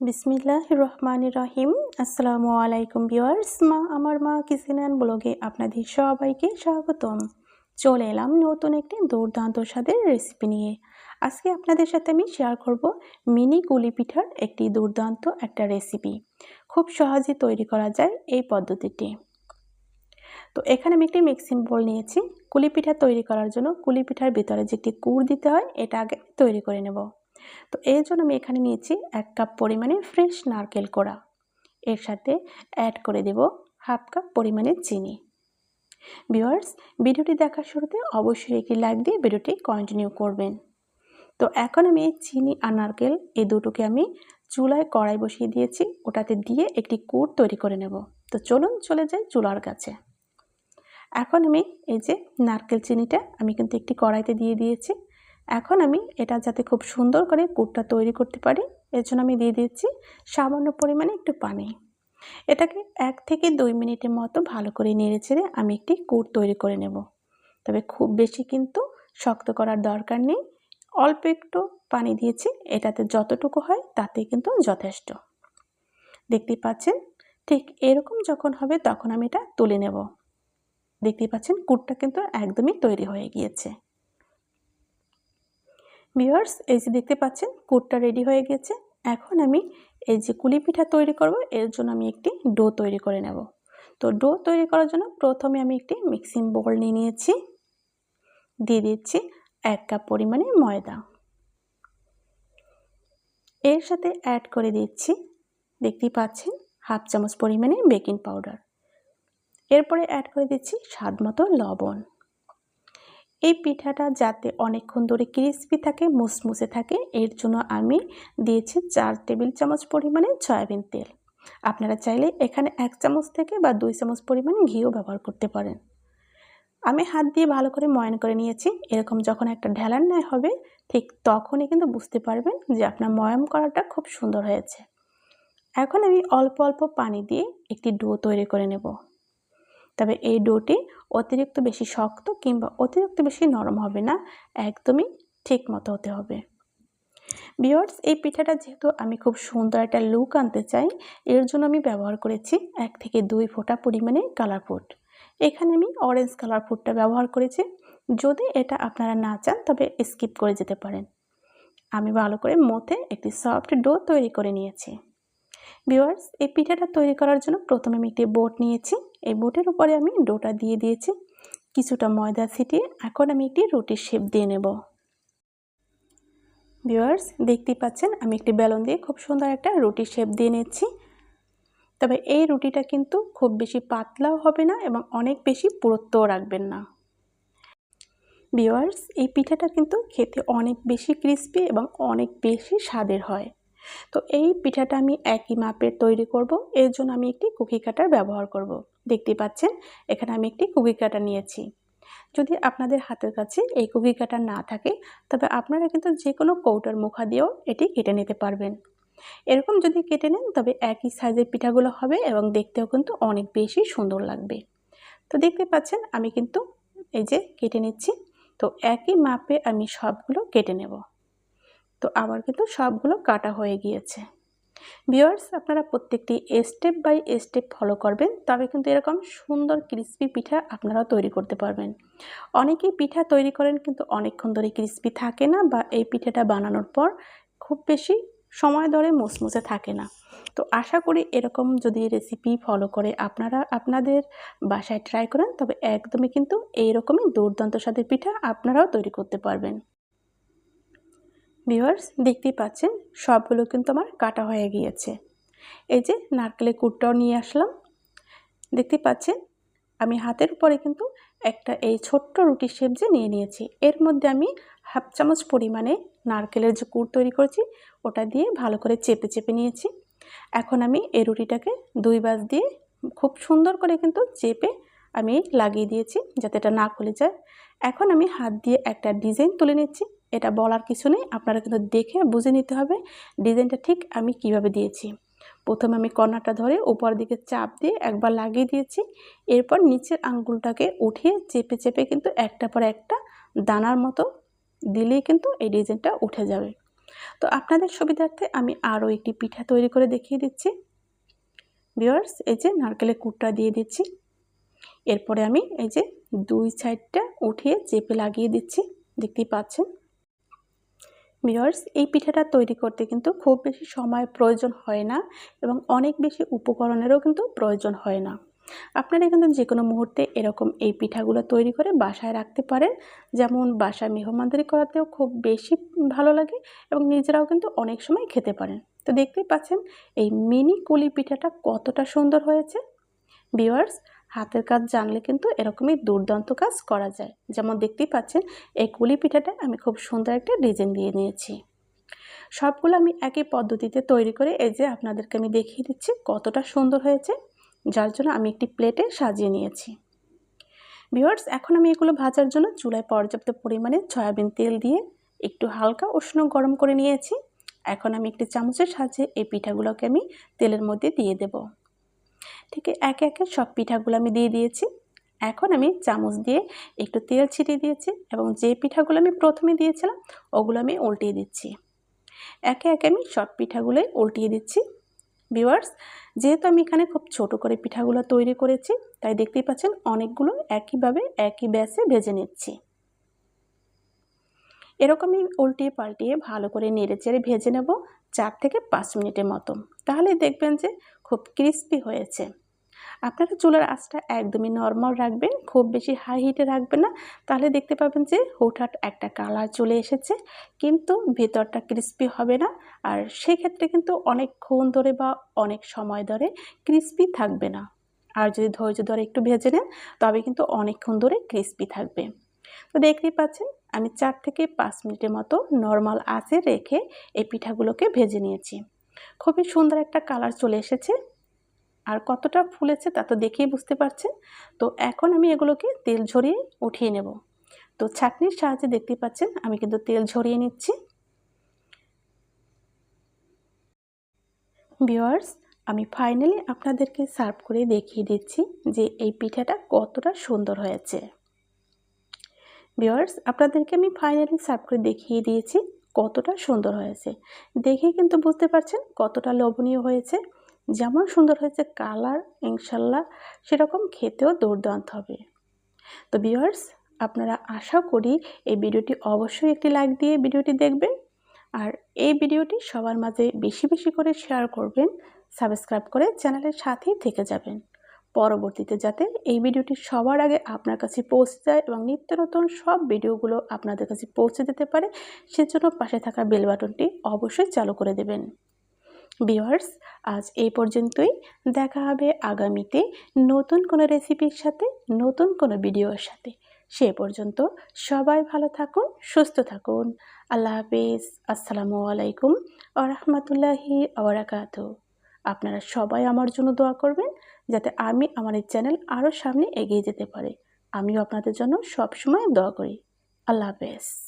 বিসমিল্লাহ রহমান রহিম আসসালামু আলাইকুম ভিউয়ার্স, মা, আমার মা কিসিনান ব্লগে আপনাদের সবাইকে স্বাগতম। চলে এলাম নতুন একটি দুর্দান্ত স্বাদের রেসিপি নিয়ে। আজকে আপনাদের সাথে আমি শেয়ার করব মিনি গুলি পিঠার একটি দুর্দান্ত একটা রেসিপি। খুব সহজে তৈরি করা যায় এই পদ্ধতিটি। তো এখানে আমি একটি মিক্সিং বোল নিয়েছি। কুলি পিঠা তৈরি করার জন্য কুলি পিঠার ভিতরে যে একটি কুড় দিতে হয়, এটা আগে তৈরি করে নেব। তো এর জন্য আমি এখানে নিয়েছি এক কাপ পরিমাণে ফ্রেশ নারকেল কোড়া। এর সাথে অ্যাড করে দেব হাফ কাপ পরিমাণে চিনি। ভিওয়ার্স ভিডিওটি দেখার শুরুতে অবশ্যই একটি লাইক দিয়ে ভিডিওটি কন্টিনিউ করবেন। তো এখন আমি চিনি আর নারকেল এই দুটোকে আমি চুলায় কড়াই বসিয়ে দিয়েছি, ওটাতে দিয়ে একটি কুট তৈরি করে নেব। তো চলুন চলে যাই চুলার কাছে। এখন আমি এই যে নারকেল চিনিটা আমি কিন্তু একটি কড়াইতে দিয়ে দিয়েছি। এখন আমি এটা যাতে খুব সুন্দর করে কুটটা তৈরি করতে পারি, এর জন্য আমি দিয়ে দিচ্ছি সামান্য পরিমাণে একটু পানি। এটাকে এক থেকে দুই মিনিটের মতো ভালো করে নেড়ে ছেড়ে আমি একটি কুট তৈরি করে নেব। তবে খুব বেশি কিন্তু শক্ত করার দরকার নেই। অল্প একটু পানি দিয়েছি, এটাতে যতটুকু হয় তাতে কিন্তু যথেষ্ট। দেখতে পাচ্ছেন? ঠিক এরকম যখন হবে তখন আমি এটা তুলে নেব। দেখতেই পাচ্ছেন? কুটটা কিন্তু একদমই তৈরি হয়ে গিয়েছে। ভিউয়ার্স এই যে দেখতে পাচ্ছেন, কুটটা রেডি হয়ে গেছে। এখন আমি এই যে কুলি পিঠা তৈরি করব, এর জন্য আমি একটি ডো তৈরি করে নেব। তো ডো তৈরি করার জন্য প্রথমে আমি একটি মিক্সিং বোল নিয়ে নিয়েছি। দিয়ে দিচ্ছি এক কাপ পরিমাণে ময়দা। এর সাথে অ্যাড করে দিচ্ছি, দেখতেই পাচ্ছেন, হাফ চামচ পরিমাণে বেকিং পাউডার এরপরে অ্যাড করে দিচ্ছি স্বাদ মতো লবণ। এই পিঠাটা যাতে অনেকক্ষণ ধরে ক্রিসপি থাকে, মুসমুসে থাকে, এর জন্য আমি দিয়েছি চার টেবিল চামচ পরিমাণে সয়াবিন তেল। আপনারা চাইলে এখানে এক চামচ থেকে বা দুই চামচ পরিমাণে ঘিও ব্যবহার করতে পারেন। আমি হাত দিয়ে ভালো করে ময়ন করে নিয়েছি। এরকম যখন একটা ঢেলার ন্যায় হবে, ঠিক তখনই কিন্তু বুঝতে পারবেন যে আপনার ময়ম করাটা খুব সুন্দর হয়েছে। এখন আমি অল্প অল্প পানি দিয়ে একটি ডো তৈরি করে নেব। তবে এই ডোটি অতিরিক্ত বেশি শক্ত কিংবা অতিরিক্ত বেশি নরম হবে না, একদমই ঠিক মতো হতে হবে। বিয়ার্স এই পিঠাটা যেহেতু আমি খুব সুন্দর একটা লুক আনতে চাই, এর জন্য আমি ব্যবহার করেছি এক থেকে দুই ফোঁটা পরিমাণে কালার ফুড এখানে আমি অরেঞ্জ কালার ফুডটা ব্যবহার করেছি। যদি এটা আপনারা না চান, তবে স্কিপ করে যেতে পারেন। আমি ভালো করে মতে একটি সফট ডো তৈরি করে নিয়েছি। ভিওয়ার্স এই পিঠাটা তৈরি করার জন্য প্রথমে আমি একটি বোট নিয়েছি। এই বোটের উপরে আমি ডোটা দিয়ে দিয়েছি। কিছুটা ময়দা ছিটিয়ে এখন আমি একটি রুটির শেপ দিয়ে নেব। ভিওয়ার্স দেখতেই পাচ্ছেন, আমি একটি বেলন দিয়ে খুব সুন্দর একটা রুটির শেপ দিয়ে নিচ্ছি। তবে এই রুটিটা কিন্তু খুব বেশি পাতলাও হবে না এবং অনেক বেশি পুরুত্বও রাখবেন না। ভিওয়ার্স এই পিঠাটা কিন্তু খেতে অনেক বেশি ক্রিস্পি এবং অনেক বেশি স্বাদের হয়। তো এই পিঠাটা আমি একই মাপের তৈরি করব। এর জন্য আমি একটি কুকি কাটার ব্যবহার করব। দেখতে পাচ্ছেন, এখানে আমি একটি কুকি কাটা নিয়েছি। যদি আপনাদের হাতের কাছে এই কুকি কাটা না থাকে, তবে আপনারা কিন্তু যে কোনো কৌটার মুখা দিয়েও এটি কেটে নিতে পারবেন। এরকম যদি কেটে নেন, তবে একই সাইজের পিঠাগুলো হবে এবং দেখতেও কিন্তু অনেক বেশি সুন্দর লাগবে। তো দেখতে পাচ্ছেন, আমি কিন্তু এই যে কেটে নিচ্ছি। তো একই মাপে আমি সবগুলো কেটে নেব। তো আবার কিন্তু সবগুলো কাটা হয়ে গিয়েছে। ভিওয়ার্স আপনারা প্রত্যেকটি স্টেপ বাই স্টেপ ফলো করবেন, তবে কিন্তু এরকম সুন্দর ক্রিস্পি পিঠা আপনারাও তৈরি করতে পারবেন। অনেকেই পিঠা তৈরি করেন কিন্তু অনেকক্ষণ ধরে ক্রিস্পি থাকে না বা এই পিঠাটা বানানোর পর খুব বেশি সময় ধরে মুসমুসে থাকে না। তো আশা করি এরকম যদি রেসিপি ফলো করে আপনারা আপনাদের বাসায় ট্রাই করেন, তবে একদমই কিন্তু এইরকমই দুর্দান্ত স্বাদের পিঠা আপনারাও তৈরি করতে পারবেন। ভিউয়ার্স দেখতেই পাচ্ছেন, সবগুলো কিন্তু আমার কাটা হয়ে গিয়েছে। এই যে নারকেলের কুটটাও নিয়ে আসলাম। দেখতে পাচ্ছেন, আমি হাতের উপরে কিন্তু একটা এই ছোট্ট রুটির সেবজে নিয়ে নিয়েছি। এর মধ্যে আমি হাফ চামচ পরিমাণে নারকেলের যে কুট তৈরি করেছি, ওটা দিয়ে ভালো করে চেপে চেপে নিয়েছি। এখন আমি এই রুটিটাকে দুই বাস দিয়ে খুব সুন্দর করে কিন্তু চেপে আমি লাগিয়ে দিয়েছি, যাতে এটা না খুলে যায়। এখন আমি হাত দিয়ে একটা ডিজাইন তুলে নিচ্ছি। এটা বলার কিছু নেই। আপনারা কিন্তু দেখে বুঝে নিতে হবে ডিজাইনটা ঠিক আমি কীভাবে দিয়েছি। প্রথমে আমি কর্নারটা ধরে উপর দিকে চাপ দিয়ে একবার লাগিয়ে দিয়েছি। এরপর নিচের আঙ্গুলটাকে উঠিয়ে চেপে চেপে কিন্তু একটা পর একটা দানার মতো দিলেই কিন্তু এই ডিজাইনটা উঠে যাবে। তো আপনাদের সুবিধার্থে আমি আরও একটি পিঠা তৈরি করে দেখিয়ে দিচ্ছি। বিয়ার্স এই যে নারকেলের কুটটা দিয়ে দিচ্ছি। এরপরে আমি এই যে দুই সাইডটা উঠিয়ে চেপে লাগিয়ে দিচ্ছি। দেখতেই পাচ্ছেন? ভিওয়ার্স এই পিঠাটা তৈরি করতে কিন্তু খুব বেশি সময় প্রয়োজন হয় না এবং অনেক বেশি উপকরণেরও কিন্তু প্রয়োজন হয় না। আপনারা কিন্তু যে কোনো মুহূর্তে এরকম এই পিঠাগুলো তৈরি করে বাসায় রাখতে পারেন। যেমন বাসায় মেহমানদারি করাতেও খুব বেশি ভালো লাগে এবং নিজেরাও কিন্তু অনেক সময় খেতে পারেন। তো দেখতেই পাচ্ছেন এই মিনি কুলি পিঠাটা কতটা সুন্দর হয়েছে। ভিওয়ার্স হাতের কাজ জানলে কিন্তু এরকমই দুর্দান্ত কাজ করা যায়। যেমন দেখতেই পাচ্ছেন, এই কুলি পিঠাটা আমি খুব সুন্দর একটা ডিজাইন দিয়ে নিয়েছি। সবগুলো আমি একই পদ্ধতিতে তৈরি করে এই যে আপনাদেরকে আমি দেখিয়ে দিচ্ছি কতটা সুন্দর হয়েছে, যার জন্য আমি একটি প্লেটে সাজিয়ে নিয়েছি। ভিওয়ার্স এখন আমি এগুলো ভাজার জন্য চুলায় পর্যাপ্ত পরিমাণে সয়াবিন তেল দিয়ে একটু হালকা উষ্ণ গরম করে নিয়েছি। এখন আমি একটি চামচের সাহায্যে এই পিঠাগুলোকে আমি তেলের মধ্যে দিয়ে দেব। ঠিক একে একে সব পিঠাগুলো আমি দিয়ে দিয়েছি। এখন আমি চামচ দিয়ে একটু তেল ছিটিয়ে দিয়েছি এবং যে পিঠাগুলো আমি প্রথমে দিয়েছিলাম, ওগুলো আমি উল্টিয়ে দিচ্ছি। একে একে আমি সব পিঠাগুলোই উল্টিয়ে দিচ্ছি। ভিওয়ার্স যেহেতু আমি এখানে খুব ছোট করে পিঠাগুলো তৈরি করেছি, তাই দেখতেই পাচ্ছেন অনেকগুলো একইভাবে একই ব্যাসে ভেজে নিচ্ছি। এরকমই উল্টিয়ে পাল্টিয়ে ভালো করে নেড়ে চেড়ে ভেজে নেব। চার থেকে পাঁচ মিনিটের মতো। তাহলে দেখবেন যে খুব ক্রিস্পি হয়েছে। আপনারা চুলার আঁচটা একদমই নর্মাল রাখবেন, খুব বেশি হাই হিটে রাখবেন না। তাহলে দেখতে পাবেন যে হুটহাট একটা কালার চলে এসেছে। কিন্তু ভেতরটা ক্রিস্পি হবে না। আর সেক্ষেত্রে কিন্তু অনেকক্ষণ ধরে বা অনেক সময় ধরে ক্রিস্পি থাকবে না। আর যদি ধৈর্য ধরে একটু ভেজে নেন, তবে কিন্তু অনেকক্ষণ ধরে ক্রিস্পি থাকবে। তো দেখতেই পাচ্ছেন আমি চার থেকে পাঁচ মিনিটের মতো নর্মাল আঁচে রেখে এই পিঠাগুলোকে ভেজে নিয়েছি। খুবই সুন্দর একটা কালার চলে এসেছে। আর কতটা ফুলেছে তা তো দেখেই বুঝতে পারছেন। তো এখন আমি এগুলোকে তেল ঝরিয়ে উঠিয়ে নেব। তো ছাঁকনির সাহায্যে দেখতে পাচ্ছেন, আমি কিন্তু তেল ঝরিয়ে নিচ্ছি। ভিওয়ার্স আমি ফাইনালি আপনাদেরকে সার্ভ করে দেখিয়ে দিচ্ছি যে এই পিঠাটা কতটা সুন্দর হয়েছে। ভিওয়ার্স আপনাদেরকে আমি ফাইনালি সার্ভ করে দেখিয়ে দিয়েছি কতটা সুন্দর হয়েছে। দেখে কিন্তু বুঝতে পারছেন কতটা লোভনীয় হয়েছে। যেমন সুন্দর হয়েছে কালার ইনশাল্লাহ সেরকম খেতেও দুর্দান্ত হবে। তো ভিওয়ার্স আপনারা আশা করি এই ভিডিওটি অবশ্যই একটি লাইক দিয়ে ভিডিওটি দেখবেন। আর এই ভিডিওটি সবার মাঝে বেশি বেশি করে শেয়ার করবেন। সাবস্ক্রাইব করে চ্যানেলের সাথেই থেকে যাবেন। পরবর্তীতে যাতে এই ভিডিওটি সবার আগে আপনার কাছে পৌঁছে যায় এবং নিত্য নতুন সব ভিডিওগুলো আপনাদের কাছে পৌঁছে দিতে পারে, সেজন্য পাশে থাকা বেল বাটনটি অবশ্যই চালু করে দেবেন। ভিওয়ার্স আজ এই পর্যন্তই। দেখা হবে আগামীতে নতুন কোনো রেসিপির সাথে, নতুন কোনো ভিডিওর সাথে। সে পর্যন্ত সবাই ভালো থাকুন, সুস্থ থাকুন। আল্লাহ হাফিজ। আসসালামু আলাইকুম আ রহমতুল্লাহি আবরাকাত আপনারা সবাই আমার জন্য দোয়া করবেন যাতে আমি আমার এই চ্যানেল আরও সামনে এগিয়ে যেতে পারে। আমিও আপনাদের জন্য সবসময় দোয়া করি। আল্লাহ হাফেজ।